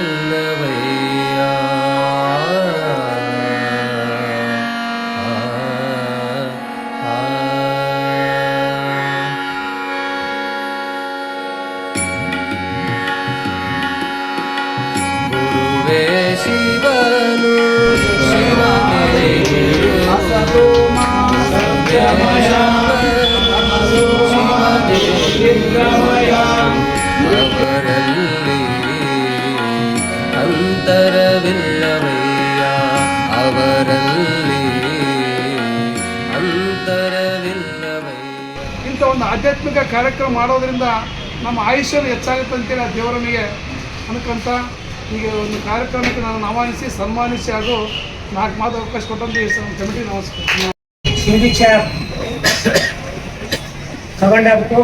ಅಂತರವಿಲ್ಲವಯ್ಯ ಆ, ಆ. ಗುರುವೇ ಶಿವನು ಶಿವನೇ ಅಂತರವಿಲ್ಲವಯ್ಯ ಅವರಲ್ಲಿ ಅಂತರವಿಲ್ಲವಯ್ಯ. ಇಂಥ ಒಂದು ಆಧ್ಯಾತ್ಮಿಕ ಕಾರ್ಯಕ್ರಮ ಮಾಡೋದ್ರಿಂದ ನಮ್ಮ ಆಯುಷ್ಯನು ಹೆಚ್ಚಾಗುತ್ತೆ ಅಂತೇಳಿ ಆ ದೇವರನಿಗೆ ಅನ್ಕೊಂತ ಈಗ ಒಂದು ಕಾರ್ಯಕ್ರಮಕ್ಕೆ ನಾನು ಆಹ್ವಾನಿಸಿ ಸನ್ಮಾನಿಸಿ ಹಾಗೂ ನಾಲ್ಕು ಮಾತು ಅವಕಾಶ ಕೊಟ್ಟಂತ ಕಮಿಟಿ ನಮಸ್ಕಾರ. ಶಿವದೀಕ್ಷೆ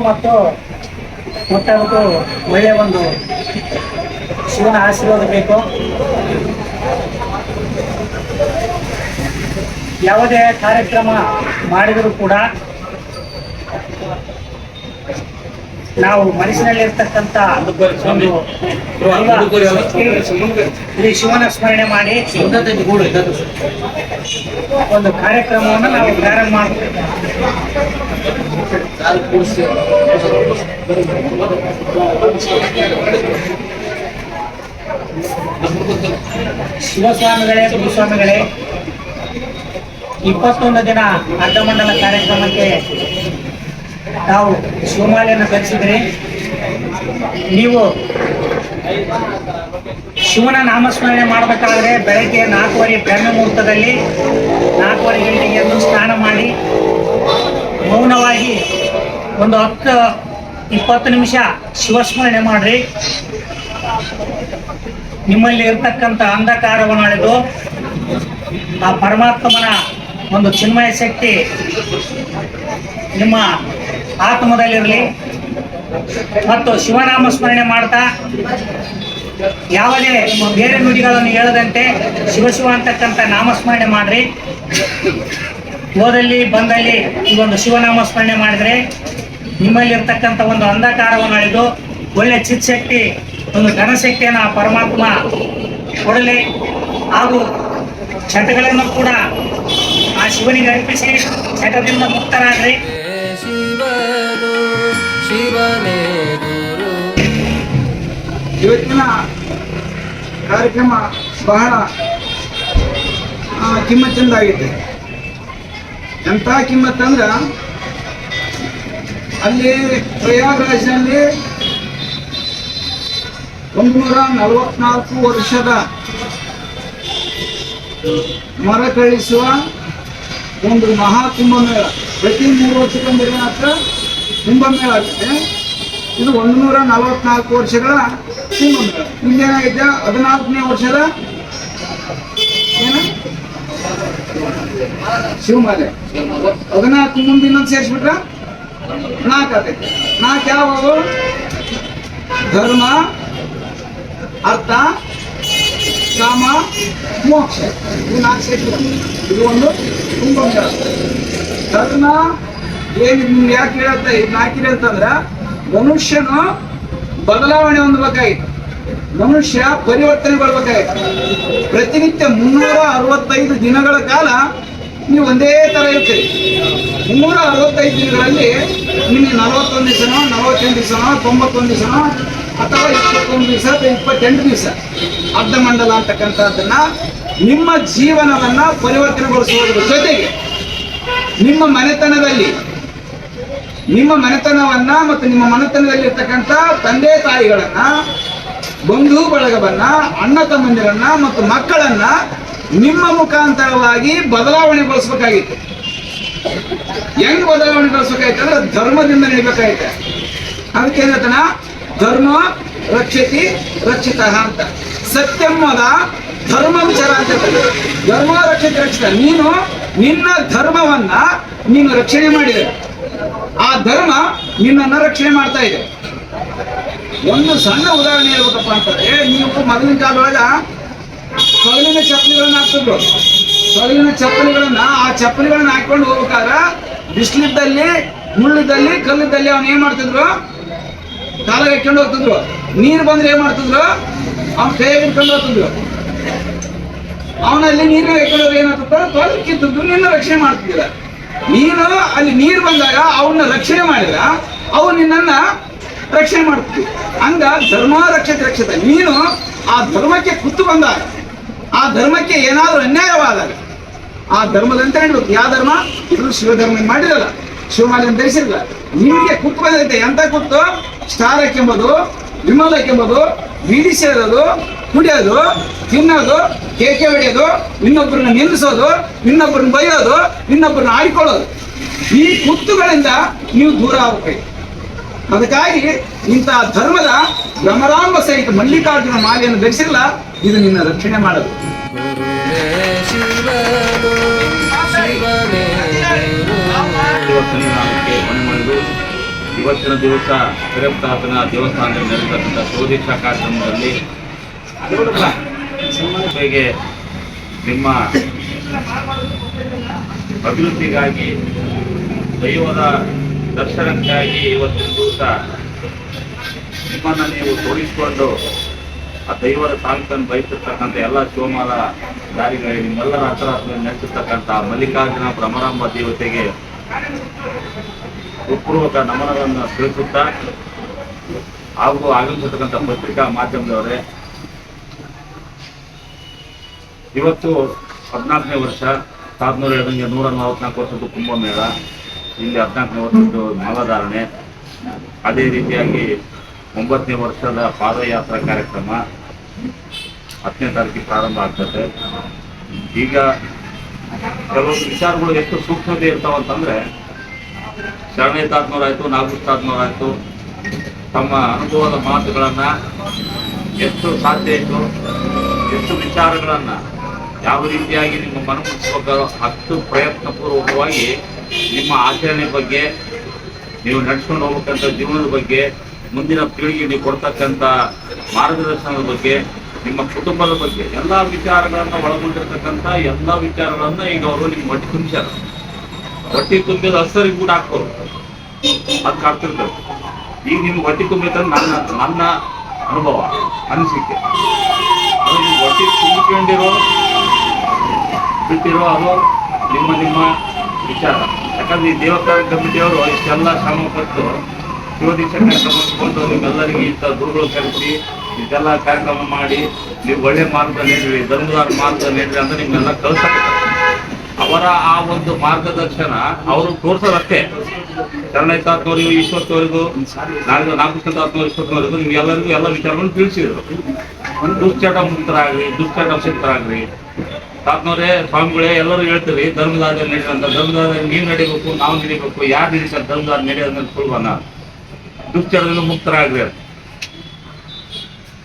ಮತ್ತು ಮುಟ್ಟಾಗ್ತು ಒಳ್ಳೆಯ ಒಂದು ಶಿವನ ಆಶೀರ್ವಾದ ಬೇಕು. ಯಾವುದೇ ಕಾರ್ಯಕ್ರಮ ಮಾಡಿದರೂ ಕೂಡ ನಾವು ಮನಸ್ಸಿನಲ್ಲಿರ್ತಕ್ಕಂಥ ಶ್ರೀ ಶಿವನ ಸ್ಮರಣೆ ಮಾಡಿ ಒಂದು ಕಾರ್ಯಕ್ರಮವನ್ನು ನಾವು ಪ್ರಾರಂಭ ಮಾಡ್ತೀವಿ. ಶಿವಸ್ವಾಮಿಗಳೇ ಗುರುಸ್ವಾಮಿಗಳೇ ಇಪ್ಪತ್ತೊಂದು ದಿನ ಅಡ್ಡಮಂಡಲ ಕಾರ್ಯಕ್ರಮಕ್ಕೆ ತಾವು ಶಿವಮಾಲೆಯನ್ನು ಧರಿಸಿದ್ರಿ ನೀವು ಶಿವನ ನಾಮಸ್ಮರಣೆ ಮಾಡಬೇಕಾದ್ರೆ ಬೆಳಗ್ಗೆ ನಾಲ್ಕುವರೆ ಬ್ರಹ್ಮ ಮುಹೂರ್ತದಲ್ಲಿ ನಾಲ್ಕುವರೆ ಗಂಟೆಗೆ ಎದ್ದು ಸ್ನಾನ ಮಾಡಿ ಮೌನವಾಗಿ ಒಂದು ಹತ್ತು, ಇಪ್ಪತ್ತು ನಿಮಿಷ ಶಿವಸ್ಮರಣೆ ಮಾಡ್ರಿ. ನಿಮ್ಮಲ್ಲಿ ಇರ್ತಕ್ಕಂಥ ಅಂಧಕಾರವನ್ನು ಅಳೆದು ಆ ಪರಮಾತ್ಮನ ಒಂದು ಚಿನ್ಮಯ ಶಕ್ತಿ ನಿಮ್ಮ ಆತ್ಮದಲ್ಲಿರಲಿ ಮತ್ತು ಶಿವನಾಮ ಸ್ಮರಣೆ ಮಾಡ್ತಾ ಯಾವುದೇ ಬೇರೆ ನುಡಿಗಳನ್ನು ಹೇಳದಂತೆ ಶಿವ ಶಿವ ಅಂತಕ್ಕಂಥ ನಾಮಸ್ಮರಣೆ ಮಾಡ್ರಿ. ಹೋದಲ್ಲಿ, ಬಂದಲ್ಲಿ ಈ ಒಂದು ಶಿವನಾಮ ಸ್ಮರಣೆ ಮಾಡಿದ್ರೆ ನಿಮ್ಮಲ್ಲಿರ್ತಕ್ಕಂಥ ಒಂದು ಅಂಧಕಾರವನ್ನು ಅಳೆದು ಒಳ್ಳೆ ಚಿತ್ಶಕ್ತಿ ಒಂದು ಘನಶಕ್ತಿಯನ್ನು ಪರಮಾತ್ಮ ಕೊಡಲಿ. ಹಾಗೂ ಚಟಗಳನ್ನು ಕೂಡ ಆ ಶಿವನಿಗೆ ಅರ್ಪಿಸಿ ಜಗದಿಂದ ಮುಕ್ತರಾಗ್ರಿ. ಶಿವನು ಇವತ್ತಿನ ಕಾರ್ಯಕ್ರಮ ಬಹಳ ಕಿಮ್ಮತ್ತಿಂದಾಗಿದೆ ಎಂಥ ಕಿಮ್ಮತ್ತಂದ್ರೆ ಅಲ್ಲಿ ಪ್ರಯಾಗ್ರಾಜ್ನಲ್ಲಿ ಒಂದೂರ ನಲವತ್ನಾಲ್ಕು ವರ್ಷದ ಮರ ಕಳಿಸುವ ಒಂದು ಮಹಾ ಕುಂಭಮೇಳ ಪ್ರತಿ ಮೂರು ವರ್ಷಕ್ಕೊಂದು ಮಾತ್ರ ಕುಂಭಮೇಳ ಆಗುತ್ತೆ ಇದು ಒಂದು ನೂರ ನಲವತ್ನಾಲ್ಕು ವರ್ಷಗಳ ಕುಂಭಮೇಳ. ಇಲ್ಲೇನಾಗಿದೆ ಹದಿನಾಲ್ಕನೇ ವರ್ಷದ ಏನು? ಶಿವಮಾಲೆ ಹದಿನಾಲ್ಕು ಮುಂದೆ ಇನ್ನೊಂದು ಸೇರಿಸ್ಬಿಟ್ರ? ನಾಲ್ಕು ಆಗೈತೆ ನಾಲ್ಕು ಯಾವವು ಧರ್ಮ, ಅರ್ಥ ಕಾಮ ಮೋಕ್ಷ. ಇದು ನಾಲ್ಕು ಸೇರಿಸ್ಬಿಟ್ರು ಇದು ಒಂದು ಕುಂಭಮೇಳ. ಧರ್ಮ, ಏನು ನಿಮ್ಗೆ ಯಾಕೆ ಹೇಳುತ್ತೆ ಇದು ನಾಲ್ಕಿದೆ ಅಂತಂದ್ರೆ, ಮನುಷ್ಯನು ಬದಲಾವಣೆ ಹೊಂದಬೇಕಾಗಿತ್ತು. ಮನುಷ್ಯ ಪರಿವರ್ತನೆಗೊಳ್ಬೇಕಾಗಿತ್ತು ಪ್ರತಿನಿತ್ಯ ಮುನ್ನೂರ ಅರವತ್ತೈದು ದಿನಗಳ ಕಾಲ ನೀವು ಒಂದೇ ಥರ ಇರ್ತೀರಿ. ಮುನ್ನೂರ ಅರವತ್ತೈದು ದಿನಗಳಲ್ಲಿ ನಿಮಗೆ ನಲವತ್ತೊಂದು ದಿವಸನೋ, ನಲವತ್ತೆಂಟು ದಿವಸನೋ, ತೊಂಬತ್ತೊಂದು ದಿವಸನೋ, ಅಥವಾ ಇಪ್ಪತ್ತೊಂದು ದಿವಸ ಅಥವಾ ಇಪ್ಪತ್ತೆಂಟು ದಿವಸ. ಅರ್ಧ ಮಂಡಲ ಅಂತಕ್ಕಂಥದ್ದನ್ನ ನಿಮ್ಮ ಜೀವನವನ್ನ ಪರಿವರ್ತನೆಗೊಳಿಸುವುದರ ಜೊತೆಗೆ ನಿಮ್ಮ ಮನೆತನದಲ್ಲಿ, ನಿಮ್ಮ ಮನೆತನವನ್ನ ಮತ್ತು ನಿಮ್ಮ ಮನೆತನದಲ್ಲಿ ಇರ್ತಕ್ಕಂಥ ತಂದೆ ತಾಯಿಗಳನ್ನ, ಬಂಧು ಬಳಗವನ್ನ, ಅಣ್ಣ ತಮ್ಮಂದಿರನ್ನ ಮತ್ತು ಮಕ್ಕಳನ್ನ ನಿಮ್ಮ ಮುಖಾಂತರವಾಗಿ ಬದಲಾವಣೆಗೊಳಿಸ್ಬೇಕಾಗಿತ್ತು. ಹೆಂಗ್ ಬದಲಾವಣೆಗೊಳಿಸ್ಬೇಕಾಯ್ತು ಅಂದ್ರೆ ಧರ್ಮದಿಂದ ನಡಿಬೇಕಾಯ್ತು ಅದಕ್ಕೆ ಧರ್ಮ ರಕ್ಷತಿ ರಕ್ಷಿತ ಅಂತ. ಸತ್ಯಮ್ಮದ ಧರ್ಮವಿಚಾರ ಅಂತ ಧರ್ಮ ರಕ್ಷಿತ ರಕ್ಷಿತ. ನೀನು ನಿನ್ನ ಧರ್ಮವನ್ನ ನೀನು ರಕ್ಷಣೆ ಮಾಡಿದೆ. ಆ ಧರ್ಮ ನಿನ್ನನ್ನ ರಕ್ಷಣೆ ಮಾಡ್ತಾ ಇದೆ. ಒಂದು ಸಣ್ಣ ಉದಾಹರಣೆ ಹೇಳ್ಬೇಕಪ್ಪ ಅಂತಂದ್ರೆ, ನೀವು ಮೊದಲಿನ ಕಾಲದೊಳಗ ತೊಗಲಿನ ಚಪ್ಪಲಿಗಳನ್ನ ಹಾಕ್ತಿದ್ರು. ತೊಗಲಿನ ಚಪ್ಪಲಿಗಳನ್ನ, ಆ ಚಪ್ಪಲಿಗಳನ್ನ ಹಾಕೊಂಡು ಹೋಗ್ಬೇಕಾದ್ರೆ ಬಿಸಿಲಿದ್ದಲ್ಲಿ, ಮುಳ್ಳಿದ್ದಲ್ಲಿ, ಕಲ್ಲಿದ್ದಲ್ಲಿ ಅವನ್ ಏನ್ ಮಾಡ್ತಿದ್ರು? ಕಾಲ ಇಟ್ಕೊಂಡು ಹೋಗ್ತಿದ್ರು. ನೀರು ಬಂದ್ರೆ ಏನ್ ಮಾಡ್ತಿದ್ರು? ಅವ್ನ ಕೈಯಾಗ ಹಿಡ್ಕೊಂಡು ಹೋಗ್ತಿದ್ರು ಅವನಲ್ಲಿ ನೀರು ಹಾಕೊಂಡು ಏನಾಗ್ತದ? ತೊಂದ್ರೆ ಕಿತ್ತಿದ್ರು ನಿನ್ನ ರಕ್ಷಣೆ ಮಾಡ್ತಿದ್ದಿಲ್ಲ ನೀನು ಅಲ್ಲಿ ನೀರು ಬಂದಾಗ ಅವನ್ನ ರಕ್ಷಣೆ ಮಾಡಿದ್ರ ಅವು ನಿನ್ನನ್ನ ರಕ್ಷಣೆ ಮಾಡ್ತಿದ್ವಿ ಹಂಗ ಧರ್ಮ ರಕ್ಷತೆ ರಕ್ಷತೆ. ನೀನು ಆ ಧರ್ಮಕ್ಕೆ ಕುತ್ತು ಬಂದಾಗ, ಆ ಧರ್ಮಕ್ಕೆ ಏನಾದರೂ ಅನ್ಯಾಯವಾದಾಗ, ಆ ಧರ್ಮದಂತ ಹೇಳ್ಬೇಕು. ಯಾವ ಧರ್ಮ? ಇದು ಶಿವಧರ್ಮ ಮಾಡಿರಲ್ಲ. ಶಿವಮಾಲಯ ಧರಿಸಿರಲ್ಲ ನಿಮಗೆ ಕುತ್ತು ಬಂದೈತೆ ಎಂತ ಕುತ್ತು? ಸ್ಟಾರ್ ಹಾಕೆಂಬುದು ವಿಮಲ್ ಕೆಂಬೋದು ಬೀಡಿ ಸೇರೋದು, ಕುಡಿಯೋದು, ತಿನ್ನೋದು, ಕೇಕೆ ಹೊಡೆಯೋದು ಇನ್ನೊಬ್ಬರನ್ನ ನಿಲ್ಲಿಸೋದು ಇನ್ನೊಬ್ಬರನ್ನ ಬೈಯೋದು ಇನ್ನೊಬ್ಬರನ್ನ ಆಡಿಕೊಳ್ಳೋದು. ಈ ಕುತ್ತುಗಳಿಂದ ನೀವು ದೂರ ಆಗಬೇಕು. ಅದಕ್ಕಾಗಿ ಇಂತಹ ಧರ್ಮದ ಭ್ರಮರಾಂಬ ಸಹಿತ ಮಲ್ಲಿಕಾರ್ಜುನ ಮಾಲೆಯನ್ನು ಧರಿಸಿಲ್ಲ ಇದು ನಿನ್ನ ರಕ್ಷಣೆ ಮಾಡೋದು. ಇವತ್ತಿನ ದಿವಸ ಹಿರಪ್ತಾತನ ದೇವಸ್ಥಾನದಲ್ಲಿ ನಡೆತಕ್ಕಂಥ ಸ್ವದೇಶ ಕಾರ್ಯಕ್ರಮದಲ್ಲಿ ಹೇಗೆ ನಿಮ್ಮ ಅಭಿವೃದ್ಧಿಗಾಗಿ, ದೈವದ ದರ್ಶನಕ್ಕಾಗಿ ಇವತ್ತಿನ ದಿವಸ ನಿಮ್ಮನ್ನು ನೀವು ತೋರಿಸಿಕೊಂಡು ಆ ದೈವದ ತಾಲೂಕನ್ನು ಬಯಸಿರ್ತಕ್ಕಂಥ ಎಲ್ಲ ಶಿವಮಾಲ ದಾರಿಗಳಿಗೆ ನಿಮ್ಮೆಲ್ಲರ ಹತ್ರ ನಡೆಸಿರ್ತಕ್ಕಂಥ ಮಲ್ಲಿಕಾರ್ಜುನ ಭ್ರಮರಾಂಬ ದೇವತೆಗೆ ಹೃತ್ಪೂರ್ವಕ ನಮನಗಳನ್ನು ತಿಳಿಸುತ್ತಾ ಹಾಗೂ ಆಗಮಿಸಿರ್ತಕ್ಕಂಥ ಪತ್ರಿಕಾ ಮಾಧ್ಯಮದವರೇ, ಇವತ್ತು ಹದಿನಾಲ್ಕನೇ ವರ್ಷ ಸಾವಿರದ ಹೇಳ್ದಂಗೆ ನೂರ ನಲವತ್ನಾಲ್ಕು ವರ್ಷದ್ದು ಕುಂಭಮೇಳ ಇಲ್ಲಿ ಹದಿನಾಲ್ಕನೇ ವರ್ಷದ್ದು ಮಾಲಾಧಾರಣೆ ಅದೇ ರೀತಿಯಾಗಿ ಒಂಬತ್ತನೇ ವರ್ಷದ ಪಾದಯಾತ್ರಾ ಕಾರ್ಯಕ್ರಮ ಹತ್ತನೇ ತಾರೀಕಿಗೆ ಪ್ರಾರಂಭ ಆಗ್ತದೆ. ಈಗ ಕೆಲವೊಂದು ವಿಚಾರಗಳು ಎಷ್ಟು ಸೂಕ್ಷ್ಮತೆ ಇರ್ತಾವಂತಂದ್ರೆ ಶರಣೆ ತಾತ್ನವರಾಯ್ತು ನಾಗೂರ್ ತಮ್ಮ ಅನುಭವದ ಮಾತುಗಳನ್ನ ಎಷ್ಟು ಸಾಧ್ಯ ಇತ್ತು ಎಷ್ಟು ವಿಚಾರಗಳನ್ನ ಯಾವ ರೀತಿಯಾಗಿ ನಿಮ್ಮ ಮನ ಅಷ್ಟು ಪ್ರಯತ್ನ ಪೂರ್ವಕವಾಗಿ ನಿಮ್ಮ ಆಚರಣೆ ಬಗ್ಗೆ, ನೀವು ನಡ್ಸ್ಕೊಂಡು ಹೋಗ್ಬೇಕಂತ ಜೀವನದ ಬಗ್ಗೆ, ಮುಂದಿನ ಪೀಳಿಗೆ ನೀವು ಕೊಡ್ತಕ್ಕಂಥ ಮಾರ್ಗದರ್ಶನದ ಬಗ್ಗೆ, ನಿಮ್ಮ ಕುಟುಂಬದ ಬಗ್ಗೆ, ಎಲ್ಲ ವಿಚಾರಗಳನ್ನ ಒಳಗೊಂಡಿರ್ತಕ್ಕಂಥ ಎಲ್ಲ ವಿಚಾರಗಳನ್ನ ಈಗ ಅವರು ನಿಮ್ಮ ಮಟ್ಟಿ ತುಂಬಿಸ್ಯಾರ. ಹೊಟ್ಟೆ ತುಂಬಿದ ಹಸರಿಗೆ ಕೂಡ ಹಾಕೋರು ಅದ್ ಕಾಡ್ತಿರ್ತದೆ ಈಗ ನಿಮ್ಗೆ ಹೊಟ್ಟಿ ತುಂಬಿತ ನನ್ನ ನನ್ನ ಅನುಭವ, ಅನಿಸಿಕೆ. ಅದು ಹೊಟ್ಟೆ ತುಂಬಿಕೊಂಡಿರೋ, ಬಿಟ್ಟಿರೋ ಅದು ನಿಮ್ಮ ನಿಮ್ಮ ವಿಚಾರ. ಯಾಕಂದ್ರೆ ಈ ದೇವಸ್ಥಾನ ಕಮಿಟಿಯವರು ಇಷ್ಟೆಲ್ಲ ಶ್ರಮ ಪಟ್ಟು ಶಿವದೀಕ್ಷಾ ಕಾರ್ಯಕ್ರಮ ನಿಮ್ಮೆಲ್ಲರಿಗೂ ನಿಮ್ಮೆಲ್ಲರಿಗೆ ಇಂಥ ಗುರುಗಳು ಕರೆಸಿ ಇದೆಲ್ಲ ಕಾರ್ಯಕ್ರಮ ಮಾಡಿ, ನೀವು ಒಳ್ಳೆ ಮಾರ್ಗ ನೀಡ್ರಿ ಧರ್ಮದಾರ ಮಾರ್ಗ ನೀಡ್ರಿ ಅಂತ ನಿಮ್ಮೆಲ್ಲ ಕಳ್ಸಕ್ಕೆ ಅವರ ಆ ಒಂದು ಮಾರ್ಗದರ್ಶನ ಅವರು ಎರಡನೇ ಶರಣೈತಾತ್ಮವರಿಗೂ ಈಶ್ವರ್ತವರಿಗೂ ನಾಲ್ಕು ನಾಲ್ಕು ಈಶ್ವರ್ತವರಿಗೂ ನಿಮ್ಗೆಲ್ಲರಿಗೂ ಎಲ್ಲ ವಿಚಾರಗಳನ್ನು ತಿಳಿಸಿದ್ರು. ದುಶ್ಚಟ ಮುಕ್ತರಾಗ್ರಿ ದುಶ್ಚಟ ಮುಕ್ತರಾಗ್ರಿ ತಾತ್ಮವರೇ ಸ್ವಾಮಿಗಳೇ, ಎಲ್ಲರೂ ಹೇಳ್ತೀರಿ ಧರ್ಮದಾರ ನಡೆಯುವಂತ ಧರ್ಮದಾರ ನೀವು ನಡಿಬೇಕು, ನಾವು ನಡಿಬೇಕು, ಯಾರು ನಡೀತಾರೆ ಧರ್ಮದಾರ ನಡೆಯೋದನ್ನ ಕೊಡುವನ ದುಶ್ಚಟದಿಂದ ಮುಕ್ತರಾಗ್ರಿ ಅಂತ.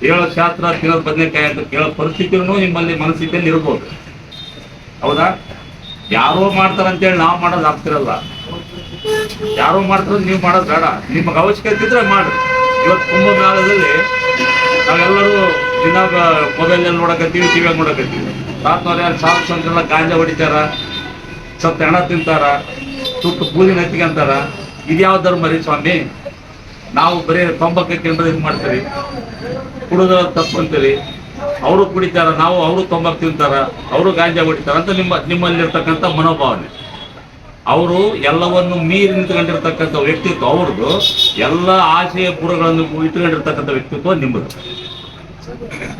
ಹೇಳೋ ಶಾಸ್ತ್ರ, ತಿನ್ನೋದು ಬದನೆಕಾಯಿ ಅಂತ ಕೇಳೋ ಪರಿಸ್ಥಿತಿನೂ ನಿಮ್ಮಲ್ಲಿ ಮನಸ್ಥಿತಿಯಲ್ಲಿ ಇರ್ಬೋದು. ಹೌದಾ? ಯಾರೋ ಮಾಡ್ತಾರಂತೇಳಿ ನಾವು ಮಾಡೋದು ಆಗ್ತಿರಲ್ಲ. ಯಾರೋ ಮಾಡ್ತಾರ ನೀವು ಮಾಡೋದು ಬೇಡ. ನಿಮಗೆ ಅವಶ್ಯಕತೆ ಇದ್ರೆ ಮಾಡಿ ಇವತ್ತು ಕುಂಭಮೇಳದಲ್ಲಿ ನಾವೆಲ್ಲರೂ ದಿನ ಮೊಬೈಲಲ್ಲಿ ನೋಡಕತ್ತೀವಿ ಟಿವಿಯಾಗ ನೋಡಕತ್ತೀವಿ. ರಾತ್ರಿ ಯಾರು ಸಾವಿರ ಸಂತೆಲ್ಲ ಗಾಂಜಾ ಹೊಡಿತಾರ ಸತ್ತ ಹೆಣ ತಿಂತಾರ ಸುಟ್ಟು ಬೂದಿನ ಎತ್ತಿಗೆ ಇದು ಯಾವ ಧರ್ಮ ರೀ ಸ್ವಾಮಿ, ನಾವು ಬರೀ ತೊಂಬಕ್ಕೆ ಕೇಂದ್ರ ಇದು ಮಾಡ್ತೀವಿ ಕುಡಿದ್ರೆ ತಪ್ಪು ಅಂತೀರಿ. ಅವರು ಕುಡಿತಾರ, ನಾವು ಅವರು ತಂಬಾಕ್ ತಿಂತಾರ, ಅವರು ಗಾಂಜಾ ಹೊಡಿತಾರ ಅಂತ ನಿಮ್ಮ, ನಿಮ್ಮಲ್ಲಿರ್ತಕ್ಕಂಥ ಮನೋಭಾವನೆ. ಅವರು ಎಲ್ಲವನ್ನು ಮೀರಿ ನಿಂತ್ಕೊಂಡಿರ್ತಕ್ಕಂಥ ವ್ಯಕ್ತಿತ್ವ ಅವ್ರದ್ದು, ಎಲ್ಲ ಆಶಯ ಪುರಗಳನ್ನು ಇಟ್ಕೊಂಡಿರ್ತಕ್ಕಂಥ ವ್ಯಕ್ತಿತ್ವ ನಿಮ್ಮದು.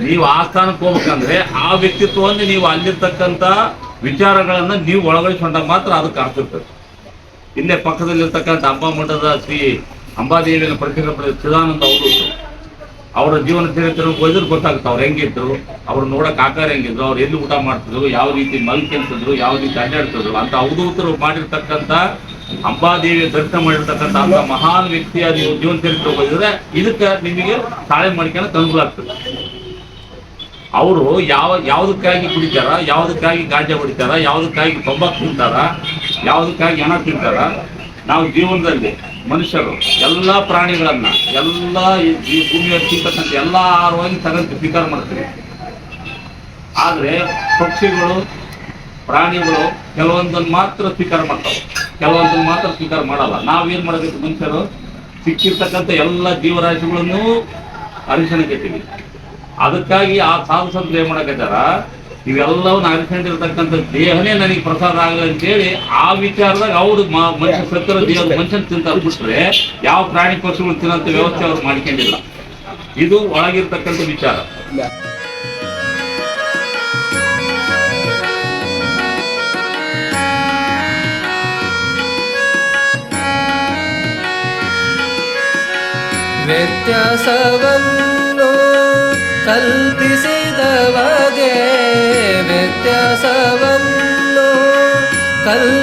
ನೀವು ಆ ಸ್ಥಾನಕ್ಕೆ ಹೋಗ್ಬೇಕಂದ್ರೆ ಆ ವ್ಯಕ್ತಿತ್ವವನ್ನು ನೀವು ಅಲ್ಲಿರ್ತಕ್ಕಂಥ ವಿಚಾರಗಳನ್ನ ನೀವು ಒಳಗೊಳಿಸ್ಕೊಂಡಾಗ ಮಾತ್ರ ಅದಕ್ಕೆ ಆಗ್ತಿರ್ತದೆ ಇಲ್ಲೇ ಪಕ್ಕದಲ್ಲಿರ್ತಕ್ಕಂಥ ಅಂಬಾ ಮಠದ ಶ್ರೀ ಅಂಬಾದೇವಿಯನ್ನು ಪ್ರತಿಷ್ಠೆ ಪಡೆದ ಚಿದಾನಂದ ಅವರು. ಅವರ ಜೀವನ ಚರಿತ್ರೆ ಓದಿದ್ರೆ ಗೊತ್ತಾಗುತ್ತೆ ಅವ್ರು ಹೆಂಗಿದ್ರು ಅವ್ರು ನೋಡಕ್ ಆಕಾರ ಹೆಂಗಿದ್ರು ಅವ್ರು ಎಲ್ಲಿ ಊಟ ಮಾಡ್ತಿದ್ರು? ಯಾವ ರೀತಿ ಮಲ್ಕೆಂತಿದ್ರು ಯಾವ ರೀತಿ ಅಡ್ಡಾಡ್ತಿದ್ರು? ಅಂತ ಅವಧೂತರು ಮಾಡಿರ್ತಕ್ಕಂಥ ಅಂಬಾದೇವಿಯ ದರ್ಶನ ಮಾಡಿರ್ತಕ್ಕಂಥ ಅಂತ ಮಹಾನ್ ವ್ಯಕ್ತಿಯ ನೀವು ಜೀವನ ಚರಿತ್ರೆ ಓದಿದ್ರೆ ಇದಕ್ಕೆ ನಿಮಗೆ ತಾಳೆ ಮಾಡ್ಕೊಂಡು ಅನುಕೂಲ ಆಗ್ತದೆ. ಅವರು ಯಾವ, ಯಾವುದಕ್ಕಾಗಿ ಕುಡಿತಾರ? ಯಾವುದಕ್ಕಾಗಿ ಗಾಂಜಾ ಹೊಡಿತಾರ? ಯಾವುದಕ್ಕಾಗಿ ತೊಂಬತ್ತು ತಿಂತಾರ? ಯಾವುದಕ್ಕಾಗಿ ಹಣ ತಿಂತಾರ? ನಾವು ಜೀವನದಲ್ಲಿ ಮನುಷ್ಯರು, ಎಲ್ಲ ಪ್ರಾಣಿಗಳನ್ನ, ಎಲ್ಲ ಈ ಭೂಮಿಯ ತಿಂತಕ್ಕಂಥ ಎಲ್ಲ ಆಹಾರವಾಗಿ ತಗೊಂಡು ಸ್ವೀಕಾರ ಮಾಡ್ತೀವಿ. ಆದ್ರೆ ಪಕ್ಷಿಗಳು, ಪ್ರಾಣಿಗಳು ಕೆಲವೊಂದನ್ನು ಮಾತ್ರ ಸ್ವೀಕಾರ ಮಾಡ್ತಾವೆ. ಕೆಲವೊಂದನ್ನು ಮಾತ್ರ ಸ್ವೀಕಾರ ಮಾಡಲ್ಲ. ನಾವೇನ್ ಮಾಡಬೇಕು ಮನುಷ್ಯರು? ಸಿಕ್ಕಿರ್ತಕ್ಕಂಥ ಎಲ್ಲ ಜೀವರಾಶಿಗಳನ್ನು ಕೆತ್ತೀವಿ ಅದಕ್ಕಾಗಿ ಆ ಸಾಧು ಸಂತರು ಏನ್ ಮಾಡಕತ್ತಾರ? ಇವೆಲ್ಲವನ್ನ ಅನ್ಕೊಂಡಿರ್ತಕ್ಕಂಥ ದೇಹನೇ ನನಗೆ ಪ್ರಸಾದ ಆಗಲಿ ಅಂತೇಳಿ ಆ ವಿಚಾರದಾಗ ಅವರು ಮ- ಮನುಷ್ಯ ಸತ್ತರ ದೇಹದ ಮನುಷ್ಯನ ತಿಂತಾರೆ ಬಿಟ್ರೆ ಯಾವ ಪ್ರಾಣಿ ಪಕ್ಷಿಗಳು ತಿನ್ನಂತ ವ್ಯವಸ್ಥೆ ಅವ್ರು ಮಾಡ್ಕೊಂಡಿಲ್ಲ. ಇದು ಒಳಗಿರ್ತಕ್ಕಂಥ ವಿಚಾರ. ವ್ಯತ್ಯಾಸವನ್ನು ಕಲ್ಪಿಸಿದ ಬಗೆ ವ್ಯತ್ಯಾಸವನ್ನು ಕಲ್ಪಿ